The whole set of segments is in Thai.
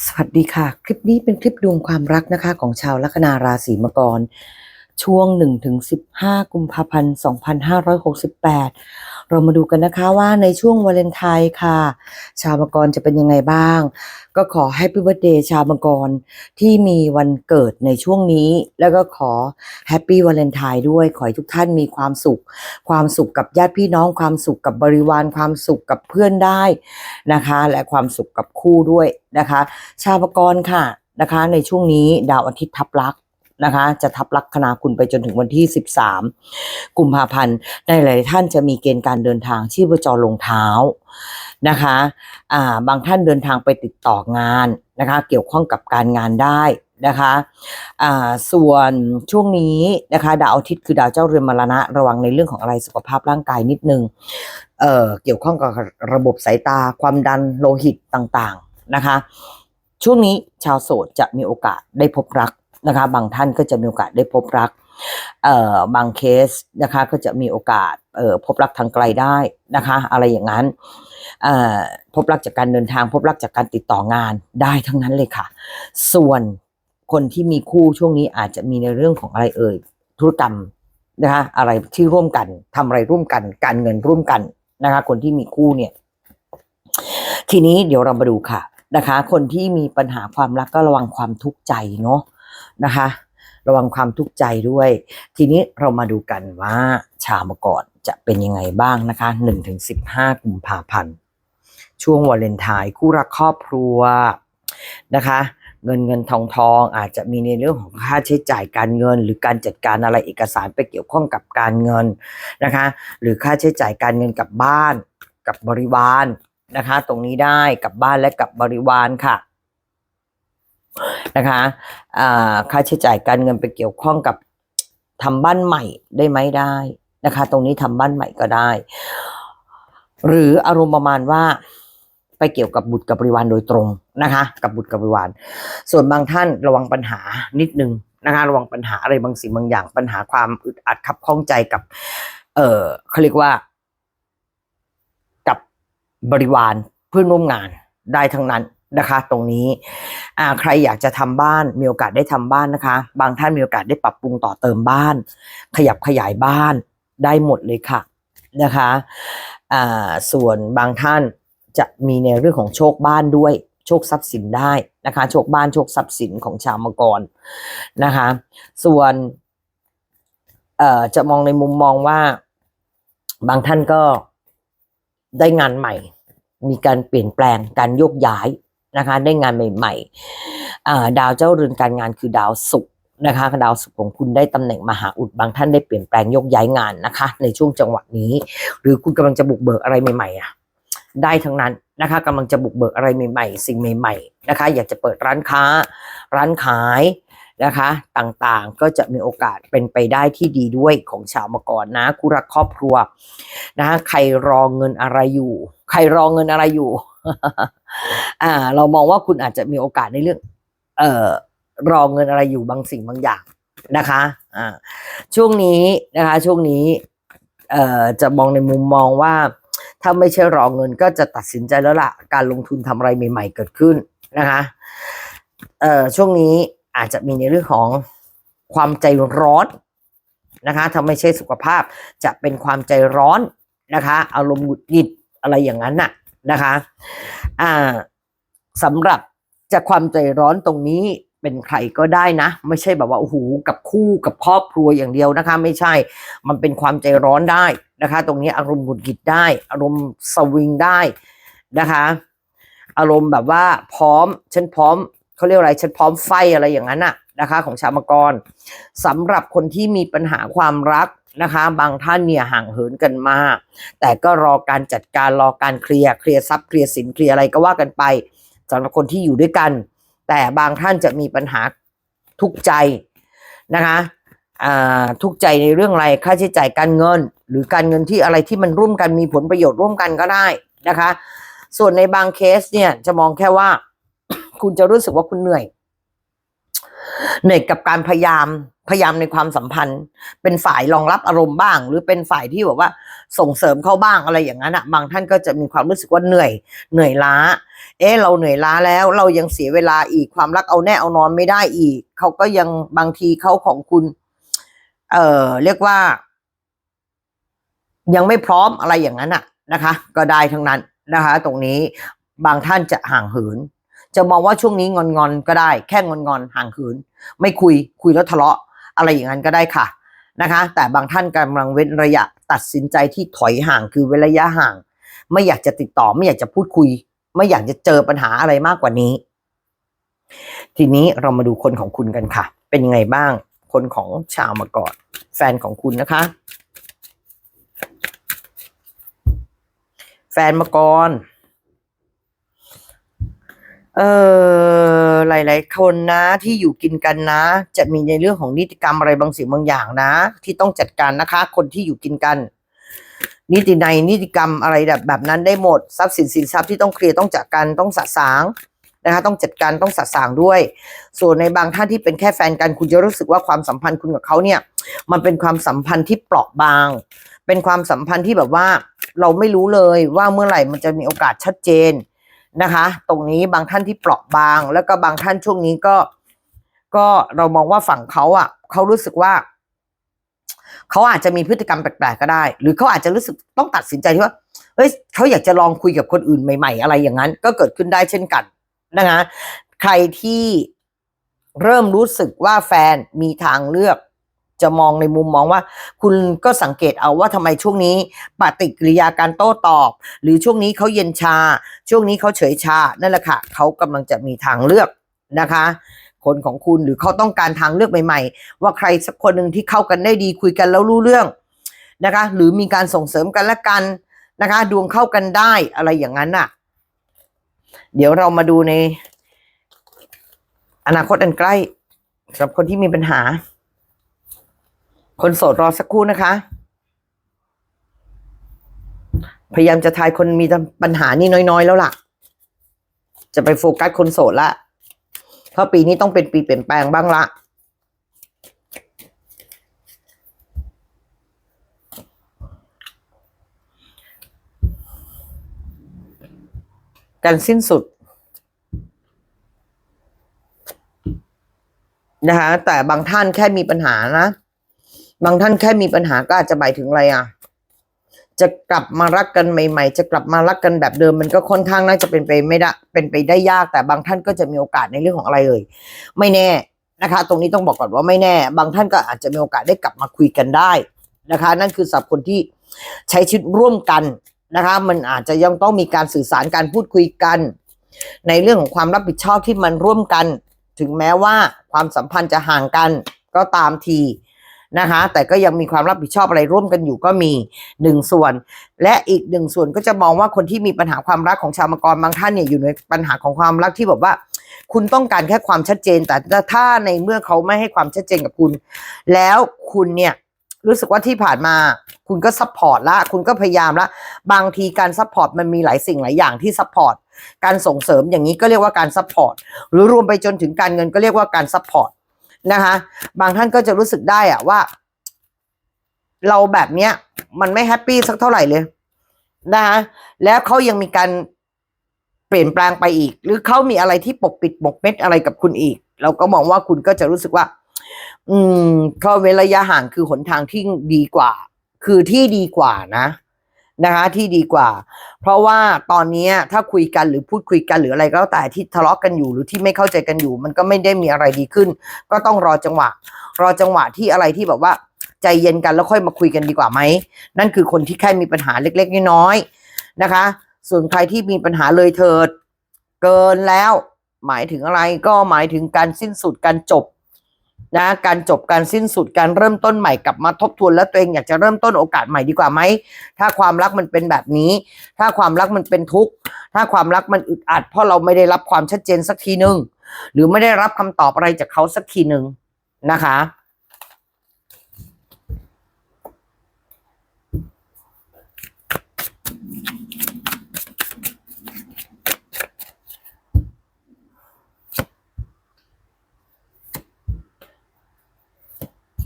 สวัสดีค่ะ คลิปนี้เป็นคลิปดวงความรักนะคะ ของชาวลัคนาราศีมังกร ช่วง 1-15 กุมภาพันธ์ 2568 เรามาดูกันนะคะว่าในช่วงวาเลนไทน์ค่ะ ชาวมังกรจะเป็นยังไงบ้าง ก็ขอให้พี่เบิร์เดย์ชาวมังกรที่มีวันเกิดในช่วงนี้ แล้วก็ขอแฮปปี้วาเลนไทน์ด้วย ขอให้ทุกท่านมีความสุข ความสุขกับญาติพี่น้อง ความสุขกับบริวารความสุขกับเพื่อนได้นะคะ และความสุขกับคู่ด้วยนะคะ ชาวมังกรค่ะนะคะในช่วงนี้ดาวอาทิตย์ทับลักษ นะคะ จะทับลัคนาคุณไปจนถึงวันที่ 13 กุมภาพันธ์ในหลายท่านจะมีเกณฑ์การเดินทางชีพจรลงเท้านะคะอ่าบางท่านเดินทางไปติดต่องานนะคะ เกี่ยวข้องกับการงานได้นะคะอ่าส่วนช่วงนี้นะคะ ดาวอาทิตย์คือดาวเจ้าเรือนมรณะระวังในเรื่องของอะไรสุขภาพร่างกายนิดนึงเอ่อเกี่ยวข้องกับระบบสายตาความดันโลหิตต่างๆนะคะ ช่วงนี้ชาวโสดจะมีโอกาสได้พบรัก นะคะ บางท่านก็จะมีโอกาสได้พบรักเอ่อบางเคสนะคะก็จะมีโอกาสเอ่อพบรักทางไกลได้นะคะ อะไรอย่างนั้นเอ่อพบรักจากการเดินทาง พบรักจากการติดต่องานได้ทั้งนั้นเลยค่ะ ส่วนคนที่มีคู่ช่วงนี้อาจจะมีในเรื่องของอะไรเอ่ยธุรกรรมนะคะอะไรที่ร่วมกันทำอะไรร่วมกัน การเงินร่วมกันนะคะ คนที่มีคู่เนี่ย ทีนี้เดี๋ยวเรามาดูค่ะนะคะ คนที่มีปัญหาความรักก็ระวังความทุกข์ใจเนาะ นะคะ ระวังความทุกข์ใจด้วย ทีนี้เรามาดูกันว่าชาวมกรจะเป็นยังไงบ้างนะคะ1-15 กุมภาพันธ์ช่วงวาเลนไทน์คู่รักครอบครัวนะคะ เงินเงินทองทองอาจจะมีในเรื่องของค่าใช้จ่ายการเงิน หรือการจัดการอะไรเอกสารไปเกี่ยวข้องกับการเงินนะคะ หรือค่าใช้จ่ายการเงินกับบ้านกับบริวารนะคะ ตรงนี้ได้กับบ้านและกับบริวารค่ะ นะคะค่าใช้จ่ายการเงินไปเกี่ยวข้องกับทำบ้านใหม่ได้ไหมได้นะคะ ตรงนี้ทำบ้านใหม่ก็ได้ หรืออารมณ์ประมาณว่าไปเกี่ยวกับบุตรกับบริวารโดยตรงนะคะ กับบุตรกับบริวาร ส่วนบางท่านระวังปัญหานิดนึงนะคะระวังปัญหาอะไรบางสิ่งบางอย่าง ปัญหาความอึดอัดขับข้องใจกับ เออเขาเรียกว่า กับบริวารเพื่อนร่วมงานได้ทั้งนั้น นะคะตรงนี้ใครอยากจะทำบ้านมีโอกาสได้ทำบ้านนะคะ บางท่านมีโอกาสได้ปรับปรุงต่อเติมบ้าน ขยับขยายบ้านได้หมดเลยค่ะนะคะส่วนบางท่านจะมีในเรื่องของโชคบ้านด้วย โชคทรัพย์สินได้นะคะโชคบ้านโชคทรัพย์สินของชาวมังกรนะคะส่วนจะมองในมุมมองว่าบางท่านก็ได้งานใหม่ มีการเปลี่ยนแปลงการโยกย้าย นะคะได้งานใหม่ๆดาวเจ้าเรือนการงานคือดาวศุกร์นะคะดาวศุกร์ของคุณได้ตำแหน่งมหาอุดบางท่านได้เปลี่ยนแปลงยกย้ายงานนะคะ ในช่วงจังหวะนี้ หรือคุณกำลังจะบุกเบิกอะไรใหม่ๆอะได้ทั้งนั้นนะคะกำลังจะบุกเบิกอะไรใหม่ ๆ สิ่งใหม่ ๆ นะคะ อยากจะเปิดร้านค้า ร้านขาย นะคะ ต่างๆก็จะมีโอกาสเป็นไปได้ที่ดีด้วยของชาวมกรนะคู่รักครอบครัวนะใครรอเงินอะไรอยู่ ใครรอเงินอะไรอยู่ อ่า เรามองว่าคุณอาจจะมีโอกาสในเรื่อง เอ่อรอเงินอะไรอยู่บางสิ่งบางอย่างนะคะ อ่า ช่วงนี้นะคะ ช่วงนี้ เอ่อ จะมองในมุมมองว่า ถ้าไม่ใช่รอเงินก็จะตัดสินใจแล้วล่ะ การลงทุนทำอะไรใหม่ ๆ เกิดขึ้นนะคะ เอ่อ ช่วงนี้ อาจจะมีในเรื่องของความใจร้อนนะคะถ้าไม่ใช่สุขภาพจะเป็นความใจร้อนนะคะ อารมณ์หงุดหงิดอะไรอย่างนั้นน่ะนะคะอ่าสำหรับจะความใจร้อนตรงนี้เป็นใครก็ได้นะ ไม่ใช่แบบว่าโอ้โหกับคู่กับครอบครัวอย่างเดียวนะคะ ไม่ใช่มันเป็นความใจร้อนได้นะคะ ตรงนี้อารมณ์หงุดหงิดได้ อารมณ์สวิงได้นะคะ อารมณ์แบบว่าพร้อมฉันพร้อม เขาเรียกอะไรฉันพร้อมไฟอะไรอย่างนั้นน่ะนะคะ ของชาวมกรสำหรับคนที่มีปัญหาความรักนะคะ บางท่านเนี่ยห่างเหินกันมาแต่ก็รอการจัดการรอการเคลียร์เคลียร์ทรัพย์เคลียร์สินเคลียร์อะไรก็ว่ากันไปสำหรับคนที่อยู่ด้วยกัน แต่บางท่านจะมีปัญหาทุกใจนะคะทุกใจในเรื่องอะไรค่าใช้จ่ายการเงิน หรือการเงินที่อะไรที่มันร่วมกันมีผลประโยชน์ร่วมกันก็ได้นะคะ ส่วนในบางเคสเนี่ยจะมองแค่ว่า คุณจะรู้สึกว่าคุณเหนื่อย เหนื่อยกับการพยายามพยายามในความสัมพันธ์ เป็นฝ่ายรองรับอารมณ์บ้าง หรือเป็นฝ่ายที่แบบว่าส่งเสริมเขาบ้างอะไรอย่างนั้นอะบางท่านก็จะมีความรู้สึกว่าเหนื่อย เหนื่อยล้า เอ๊ะเราเหนื่อยล้าแล้ว เรายังเสียเวลาอีกความรักเอาแน่เอานอนไม่ได้อีกเขาก็ยังบางทีเขาของคุณ เอ่อเรียกว่า ยังไม่พร้อมอะไรอย่างนั้นอะนะคะ ก็ได้ทั้งนั้นนะคะ ตรงนี้บางท่านจะห่างเหิน จะมองว่าช่วงนี้งอนงอนก็ได้ แค่งอนงอนห่างเหินไม่คุยคุยแล้วทะเลาะอะไรอย่างนั้นก็ได้ค่ะนะคะ แต่บางท่านกำลังเว้นระยะตัดสินใจที่ถอยห่างคือเว้นระยะห่าง ไม่อยากจะติดต่อไม่อยากจะพูดคุย ไม่อยากจะเจอปัญหาอะไรมากกว่านี้ ทีนี้เรามาดูคนของคุณกันค่ะ เป็นยังไงบ้าง คนของชาวมาก่อน แฟนของคุณนะคะ แฟนมาก่อน เออหลาย ๆ คนนะที่อยู่กินกันนะ จะมีในเรื่องของนิติกรรมอะไรบางสิ่งบางอย่างนะ ที่ต้องจัดการนะคะ คนที่อยู่กินกัน นิติในนิติกรรมอะไรแบบแบบนั้นได้หมดทรัพย์สินสินทรัพย์ที่ต้องเคลียร์ต้องจัดการต้องสะสางนะคะต้องจัดการต้องสะสางด้วย ส่วนในบางท่านที่เป็นแค่แฟนกันคุณจะรู้สึกว่าความสัมพันธ์คุณกับเขาเนี่ย มันเป็นความสัมพันธ์ที่เปราะบาง เป็นความสัมพันธ์ที่แบบว่า เราไม่รู้เลยว่าเมื่อไหร่มันจะมีโอกาสชัดเจน นะคะ ตรงนี้บางท่านที่เปราะบาง แล้วก็บางท่านช่วงนี้ก็ ก็เรามองว่าฝั่งเขาอะเขารู้สึกว่าเขาอาจจะมีพฤติกรรมแปลกๆก็ได้ หรือเขาอาจจะรู้สึกต้องตัดสินใจที่ว่าเฮ้ยเขาอยากจะลองคุยกับคนอื่นใหม่ๆ อะไรอย่างนั้น ก็เกิดขึ้นได้เช่นกันนะคะใครที่เริ่มรู้สึกว่าแฟนมีทางเลือก จะมองในมุมมองว่า คุณก็สังเกตเอาว่าทำไมช่วงนี้ปฏิกิริยาการโต้ตอบ หรือช่วงนี้เขาเย็นชา ช่วงนี้เขาเฉยชา นั่นแหละค่ะเขากำลังจะมีทางเลือกนะคะ คนของคุณหรือเขาต้องการทางเลือกใหม่ ๆ ว่าใครสักคนหนึ่งที่เข้ากันได้ดีคุยกันแล้วรู้เรื่องนะคะ หรือมีการส่งเสริมกันและกันนะคะ ดวงเข้ากันได้อะไรอย่างนั้นน่ะ เดี๋ยวเรามาดูใน อนาคตอันใกล้สำหรับคนที่มีปัญหา คนโสดรอสักครู่นะคะ พยายามจะทายคนมีปัญหานี่น้อยๆแล้วล่ะ จะไปโฟกัสคนโสดละ เพราะปีนี้ต้องเป็นปีเปลี่ยนแปลงบ้างละการสิ้นสุดนะคะแต่บางท่านแค่มีปัญหานะ บางท่านแค่มีปัญหาก็อาจจะหมายถึงอะไรอะ จะกลับมารักกันใหม่ ๆ จะกลับมารักกันแบบเดิม มันก็ค่อนข้างน่าจะเป็นไปไม่ได้เป็นไปได้ยาก แต่บางท่านก็จะมีโอกาสในเรื่องของอะไรเอ่ยไม่แน่นะคะ ตรงนี้ต้องบอกก่อนว่าไม่แน่ บางท่านก็อาจจะมีโอกาสได้กลับมาคุยกันได้นะคะ นั่นคือสับคนที่ใช้ชีวิตร่วมกันนะคะ มันอาจจะยังต้องมีการสื่อสารการพูดคุยกัน ในเรื่องของความรับผิดชอบที่มันร่วมกัน ถึงแม้ว่าความสัมพันธ์จะห่างกันก็ตามที นะคะ แต่ก็ยังมีความรับผิดชอบอะไรร่วมกันอยู่ก็มีหนึ่งส่วน และอีกหนึ่งส่วนก็จะมองว่าคนที่มีปัญหาความรักของชาวมังกรบางท่านเนี่ยอยู่ในปัญหาของความรักที่แบบว่า คุณต้องการแค่ความชัดเจน แต่ถ้าในเมื่อเขาไม่ให้ความชัดเจนกับคุณ แล้วคุณเนี่ยรู้สึกว่าที่ผ่านมาคุณก็ซัพพอร์ตละคุณก็พยายามละบางทีการซัพพอร์ตมันมีหลายสิ่งหลายอย่างที่ซัพพอร์ตการส่งเสริมอย่างนี้ก็เรียกว่าการซัพพอร์ตหรือรวมไปจนถึงการเงินก็เรียกว่าการซัพพอร์ต นะคะ บางท่านก็จะรู้สึกได้อะว่า เราแบบเนี้ย มันไม่แฮปปี้สักเท่าไหร่เลยนะคะแล้วเขายังมีการเปลี่ยนแปลงไปอีก หรือเขามีอะไรที่ปกปิดบกเม็ดอะไรกับคุณอีก เราก็มองว่าคุณก็จะรู้สึกว่า อืมเขาเว้นระยะห่างคือหนทางที่ดีกว่า คือที่ดีกว่านะ นะคะที่ดีกว่า เพราะว่าตอนนี้ถ้าคุยกันหรือพูดคุยกันหรืออะไรก็แล้วแต่ที่ทะเลาะกันอยู่หรือที่ไม่เข้าใจกันอยู่ มันก็ไม่ได้มีอะไรดีขึ้น ก็ต้องรอจังหวะ รอจังหวะที่อะไรที่แบบว่าใจเย็นกันแล้วค่อยมาคุยกันดีกว่าไหม นั่นคือคนที่แค่มีปัญหาเล็กๆน้อยๆนะคะ ส่วนใครที่มีปัญหาเลยเถิด เกินแล้ว หมายถึงอะไรก็หมายถึงการสิ้นสุดการจบ นะการจบการสิ้นสุดการเริ่มต้นใหม่กลับมาทบทวนแล้วตัวเองอยากจะเริ่มต้นโอกาสใหม่ดีกว่าไหมถ้าความรักมันเป็นแบบนี้ ถ้าความรักมันเป็นทุกข์ถ้าความรักมันอึดอัดเพราะเราไม่ได้รับความชัดเจนสักทีหนึ่งหรือไม่ได้รับคำตอบอะไรจากเขาสักทีหนึ่งนะคะ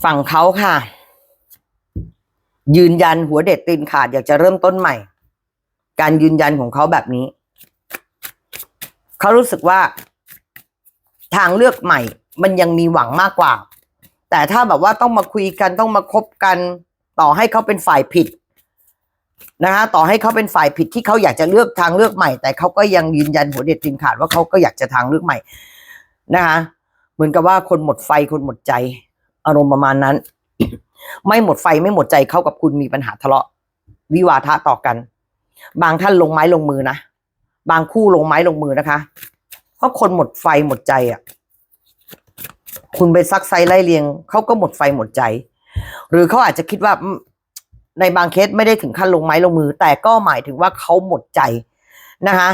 ฝั่งเขาค่ะ ยืนยันหัวเด็ดตีนขาดอยากจะเริ่มต้นใหม่ การยืนยันของเขาแบบนี้ เขารู้สึกว่า ทางเลือกใหม่ มันยังมีหวังมากกว่า แต่ถ้าแบบว่าต้องมาคุยกันต้องมาคบกันต่อให้เขาเป็นฝ่ายผิดนะคะต่อให้เขาเป็นฝ่ายผิดที่เขาอยากจะเลือกทางเลือกใหม่ แต่เขาก็ยังยืนยันหัวเด็ดตีนขาดว่าเขาก็อยากจะทางเลือกใหม่นะคะเหมือนกับว่าคนหมดไฟคนหมดใจ อารมณ์ประมาณนั้น ไม่หมดไฟไม่หมดใจเข้ากับคุณมีปัญหาทะเลาะ วิวาทะต่อกัน บางท่านลงไม้ลงมือนะบางคู่ลงไม้ลงมือนะคะเพราะคนหมดไฟหมดใจอะ คุณไปซักไซไล่เลียงเขาก็หมดไฟหมดใจ หรือเขาอาจจะคิดว่าในบางเคสไม่ได้ถึงขั้นลงไม้ลงมือ แต่ก็หมายถึงว่าเขาหมดใจนะคะ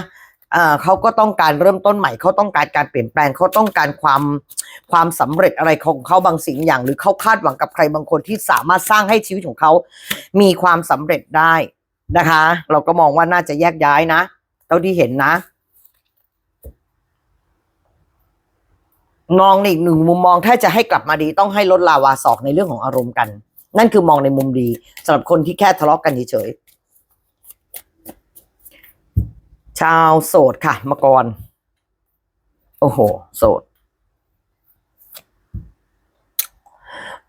เขาก็ต้องการเริ่มต้นใหม่เขาต้องการการเปลี่ยนแปลงเขาต้องการความความสำเร็จอะไรของเขาบางสิ่งอย่าง หรือเขาคาดหวังกับใครบางคนที่สามารถสร้างให้ชีวิตของเขา มีความสำเร็จได้นะคะ เราก็มองว่าน่าจะแยกย้ายนะเท่าที่เห็นนะมองในอีกหนึ่งมุมมองถ้าจะให้กลับมาดีต้องให้ลดลาวาศอกในเรื่องของอารมณ์กัน นั่นคือมองในมุมดีสำหรับคนที่แค่ทะเลาะกันเฉยๆ ชาวโสดค่ะมกรโอ้โห โสด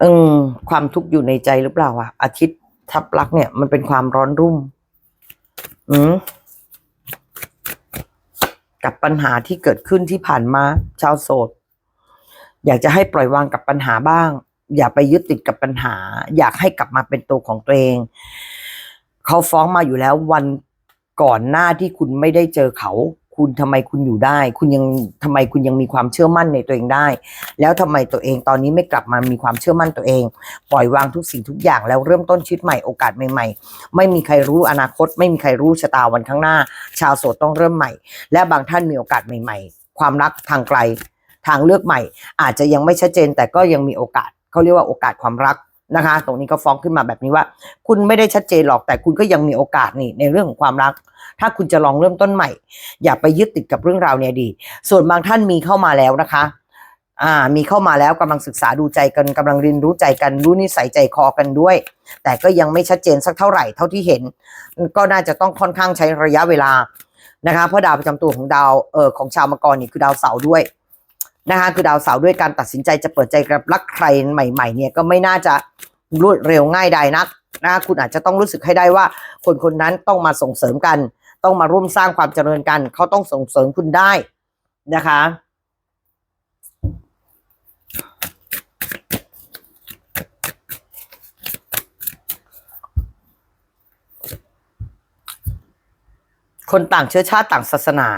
อืมความทุกข์อยู่ในใจหรือเปล่าอะอาทิตย์ทับลักเนี่ยมันเป็นความร้อนรุ่ม อืมกับปัญหาที่เกิดขึ้นที่ผ่านมา ชาวโสด อยากจะให้ปล่อยวางกับปัญหาบ้าง อย่าไปยึดติดกับปัญหา อยากให้กลับมาเป็นตัวของตัวเอง เขาฟ้องมาอยู่แล้ววัน ก่อนหน้าที่คุณไม่ได้เจอเขา คุณทำไมคุณอยู่ได้ คุณยังทำไมคุณยังมีความเชื่อมั่นในตัวเองได้ แล้วทำไมตัวเองตอนนี้ไม่กลับมามีความเชื่อมั่นตัวเอง ปล่อยวางทุกสิ่งทุกอย่างแล้วเริ่มต้นชีวิตใหม่โอกาสใหม่ๆ ไม่มีใครรู้อนาคต ไม่มีใครรู้ชะตาวันข้างหน้า ชาวโสดต้องเริ่มใหม่ และบางท่านมีโอกาสใหม่ ๆ ความรักทางไกล ทางเลือกใหม่ อาจจะยังไม่ชัดเจนแต่ก็ยังมีโอกาสเขาเรียกว่าโอกาสความรัก นะคะ ตรงนี้ก็ฟ้องขึ้นมาแบบนี้ว่า คุณไม่ได้ชัดเจนหรอกแต่คุณก็ยังมีโอกาสนี่ในเรื่องของความรัก ถ้าคุณจะลองเริ่มต้นใหม่ อย่าไปยึดติดกับเรื่องราวในอดีตส่วนบางท่านมีเข้ามาแล้วนะคะอ่ามีเข้ามาแล้วกำลังศึกษาดูใจกันกำลังเรียนรู้ใจกันรู้นิสัยใจคอกันด้วย แต่ก็ยังไม่ชัดเจนสักเท่าไหร่เท่าที่เห็น ก็น่าจะต้องค่อนข้างใช้ระยะเวลานะคะเพราะดาวประจำตัวของดาวเออของชาวมังกรนี่คือดาวเสาร์ด้วย นะคะคือดาวเสาร์ด้วยการตัดสินใจจะเปิดใจกับรักใครใหม่ๆเนี่ยก็ไม่น่าจะรวดเร็วง่ายใดนักนะคะคุณอาจจะต้องรู้สึกให้ได้ว่า คนคนนั้นต้องมาส่งเสริมกัน ต้องมาร่วมสร้างความเจริญกัน เขาต้องส่งเสริมคุณได้นะคะคนต่างเชื้อชาติต่างศาสนา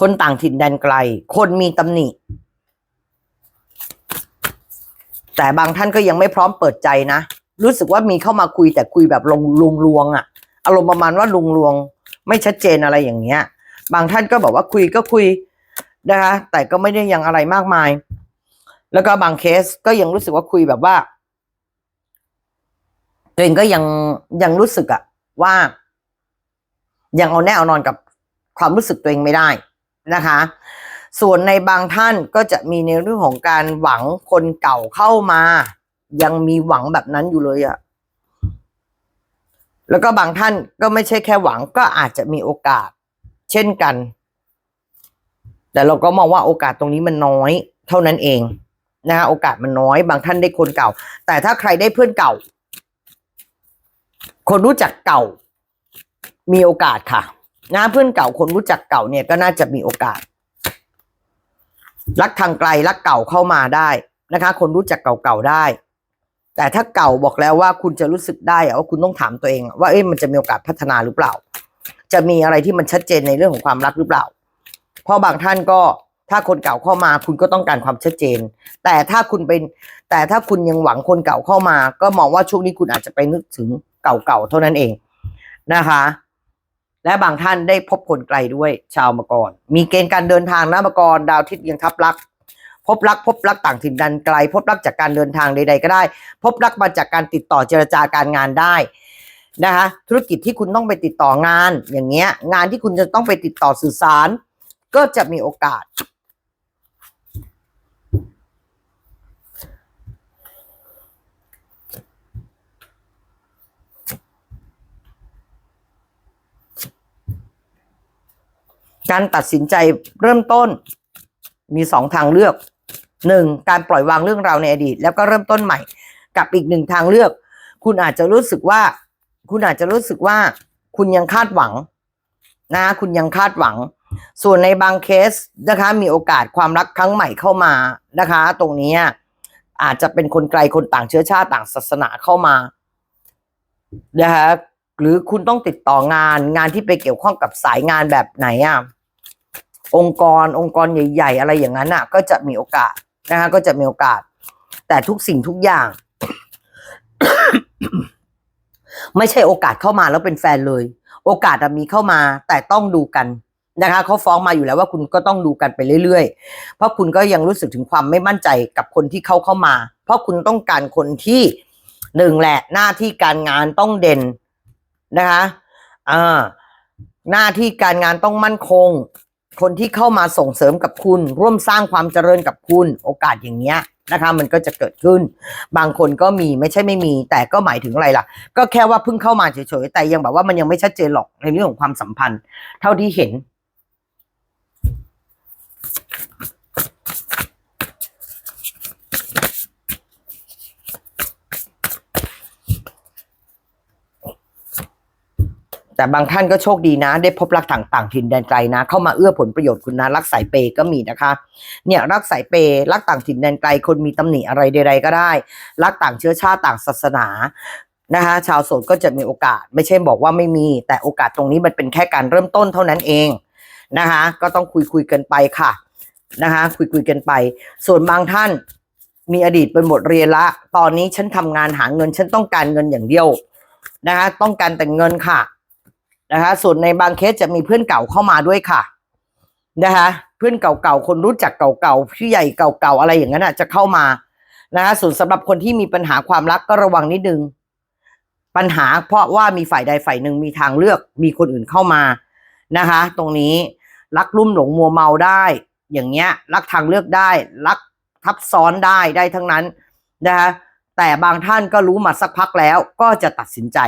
คนต่างถิ่นแดนไกล คนมีตำหนิ แต่บางท่านก็ยังไม่พร้อมเปิดใจนะ รู้สึกว่ามีเข้ามาคุยแต่คุยแบบลงลวงลวงอะอารมณ์ประมาณว่าลวงลวง ไม่ชัดเจนอะไรอย่างเงี้ย บางท่านก็บอกว่าคุยก็คุยนะคะแต่ก็ไม่ได้ยังอะไรมากมาย แล้วก็บางเคสก็ยังรู้สึกว่าคุยแบบว่าตัวเองก็ยังยังรู้สึกอะว่า ยังเอาแน่เอานอนกับความรู้สึกตัวเองไม่ได้ นะคะ ส่วนในบางท่านก็จะมีในเรื่องของการหวังคนเก่าเข้ามา ยังมีหวังแบบนั้นอยู่เลยอะแล้วก็บางท่านก็ไม่ใช่แค่หวังก็อาจจะมีโอกาส เช่นกัน แต่เราก็มองว่าโอกาสตรงนี้มันน้อย เท่านั้นเองนะคะโอกาสมันน้อย บางท่านได้คนเก่า แต่ถ้าใครได้เพื่อนเก่า คนรู้จักเก่า มีโอกาสค่ะ นะเพื่อนเก่าคนรู้จักเก่าเนี่ยก็น่าจะมีโอกาส รักทางไกลรักเก่าเข้ามาได้นะคะ คนรู้จักเก่าๆได้ แต่ถ้าเก่าบอกแล้วว่าคุณจะรู้สึกได้อะว่าคุณต้องถามตัวเอง ว่าเอ๊ะมันจะมีโอกาสพัฒนาหรือเปล่า จะมีอะไรที่มันชัดเจนในเรื่องของความรักหรือเปล่า เพราะบางท่านก็ถ้าคนเก่าเข้ามาคุณก็ต้องการความชัดเจน แต่ถ้าคุณเป็น แต่ถ้าคุณยังหวังคนเก่าเข้ามา ก็มองว่าช่วงนี้คุณอาจจะไปนึกถึงเก่าๆเท่านั้นเองนะคะ และบางท่านได้พบคนไกลด้วยชาวมกร มีเกณฑ์การเดินทางนะมกร ดาวทิศยังทับลัก พบรักพบรักต่างถิ่นดันไกล พบรักจากการเดินทางใด ๆ ก็ได้ พบรักมาจากการติดต่อเจรจาการงานได้นะคะธุรกิจที่คุณต้องไปติดต่องานอย่างเงี้ยงานที่คุณจะต้องไปติดต่อสื่อสาร ก็จะมีโอกาส การตัดสินใจเริ่มต้นมีสองทางเลือกหนึ่งการปล่อยวางเรื่องราวในอดีต แล้วก็เริ่มต้นใหม่ กับอีกหนึ่งทางเลือก คุณอาจจะรู้สึกว่า คุณอาจจะรู้สึกว่า คุณยังคาดหวัง นะ คุณยังคาดหวัง ส่วนในบางเคสนะคะ มีโอกาสความรักครั้งใหม่เข้ามานะคะ ตรงนี้อาจจะเป็นคนไกลคนต่างเชื้อชาติต่างศาสนาเข้ามานะคะหรือคุณต้องติดต่องานงานที่ไปเกี่ยวข้องกับสายงานแบบไหนอะ องค์กรองค์กรใหญ่ ๆ อะไรอย่างนั้นอะ ก็จะมีโอกาสนะคะก็จะมีโอกาส แต่ทุกสิ่งทุกอย่าง ไม่ใช่โอกาสเข้ามาแล้วเป็นแฟนเลย โอกาสมีเข้ามา แต่ต้องดูกันนะคะเขาฟ้องมาอยู่แล้วว่าคุณก็ต้องดูกันไปเรื่อยๆ เพราะคุณก็ยังรู้สึกถึงความไม่มั่นใจกับคนที่เข้าเข้ามา เพราะคุณต้องการคนที่หนึ่งแหละ หน้าที่การงานต้องเด่นนะคะอ่าหน้าที่การงานต้องมั่นคง คนที่เข้ามาส่งเสริมกับคุณ ร่วมสร้างความเจริญกับคุณ โอกาสอย่างเงี้ยนะคะมันก็จะเกิดขึ้น บางคนก็มีไม่ใช่ไม่มี แต่ก็หมายถึงอะไรล่ะ ก็แค่ว่าเพิ่งเข้ามาเฉยๆแต่ยังแบบว่ามันยังไม่ชัดเจนหรอกในเรื่องของความสัมพันธ์ เท่าที่เห็น แต่บางท่านก็โชคดีนะ ได้พบรักต่างถิ่นแดนไกลนะ เข้ามาเอื้อผลประโยชน์คุณนะรักสายเปย์ก็มีนะคะ เนี่ยรักสายเปย์รักต่างถิ่นแดนไกลคนมีตำหนิอะไรใดๆก็ได้ รักต่างเชื้อชาติต่างศาสนานะคะชาวโสดก็จะมีโอกาส ไม่ใช่บอกว่าไม่มี แต่โอกาสตรงนี้มันเป็นแค่การเริ่มต้นเท่านั้นเองนะคะก็ต้องคุยคุยกันไปค่ะนะคะคุยคุยกันไป ส่วนบางท่านมีอดีตเป็นบทเรียนละ ตอนนี้ฉันทำงานหาเงิน ฉันต้องการเงินอย่างเดียวนะคะต้องการแต่เงินค่ะ นะคะส่วนในบางเคสจะมีเพื่อนเก่าเข้ามาด้วยค่ะนะคะเพื่อนเก่าๆคนรู้จักเก่าๆพี่ใหญ่เก่าๆอะไรอย่างนั้นอะจะเข้ามานะคะส่วนสำหรับคนที่มีปัญหาความรักก็ระวังนิดนึง ปัญหาเพราะว่ามีฝ่ายใดฝ่ายหนึ่งมีทางเลือกมีคนอื่นเข้ามานะคะ ตรงนี้รักลุ่มหลงมัวเมาได้ อย่างเงี้ย รักทางเลือกได้รักทับซ้อนได้ได้ทั้งนั้นนะคะแต่บางท่านก็รู้มาสักพักแล้วก็จะตัดสินใจ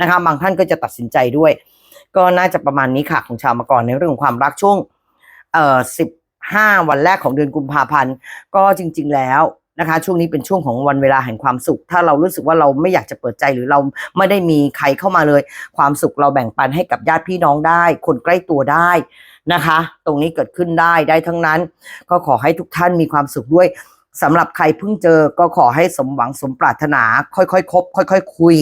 นะคะ บางท่านก็จะตัดสินใจด้วย ก็น่าจะประมาณนี้ค่ะของชาวมาก่อนในเรื่องของความรักช่วงเอ่อสิบห้าวันแรกของเดือนกุมภาพันธ์ก็จริง ๆ แล้วนะคะ ช่วงนี้เป็นช่วงของวันเวลาแห่งความสุข ถ้าเรารู้สึกว่าเราไม่อยากจะเปิดใจหรือเราไม่ได้มีใครเข้ามาเลย ความสุขเราแบ่งปันให้กับญาติพี่น้องได้ คนใกล้ตัวได้นะคะ ตรงนี้เกิดขึ้นได้ได้ทั้งนั้น ก็ขอให้ทุกท่านมีความสุขด้วยสำหรับใครเพิ่งเจอก็ขอให้สมหวังสมปรารถนา ค่อยๆคบค่อยๆคุย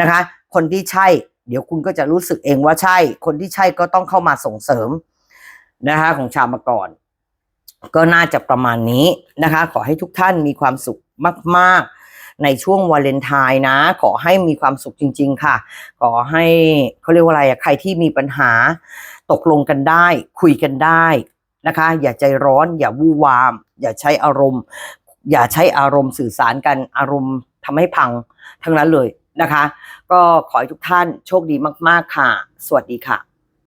นะคะ คนที่ใช่ เดี๋ยวคุณก็จะรู้สึกเองว่าใช่ คนที่ใช่ก็ต้องเข้ามาส่งเสริมนะคะของชาวมาก่อน ก็น่าจะประมาณนี้นะคะ ขอให้ทุกท่านมีความสุขมาก ๆ ในช่วงวาเลนไทน์นะ ขอให้มีความสุขจริง ๆ ค่ะ ขอให้เขาเรียกว่าอะไรอะใครที่มีปัญหาตกลงกันได้ คุยกันได้นะคะ อย่าใจร้อน อย่าวู่วาม อย่าใช้อารมณ์ อย่าใช้อารมณ์สื่อสารกันอารมณ์ทำให้พัง ทั้งนั้นเลย นะคะ ก็ขอให้ทุกท่านโชคดีมาก ๆ ค่ะ สวัสดีค่ะ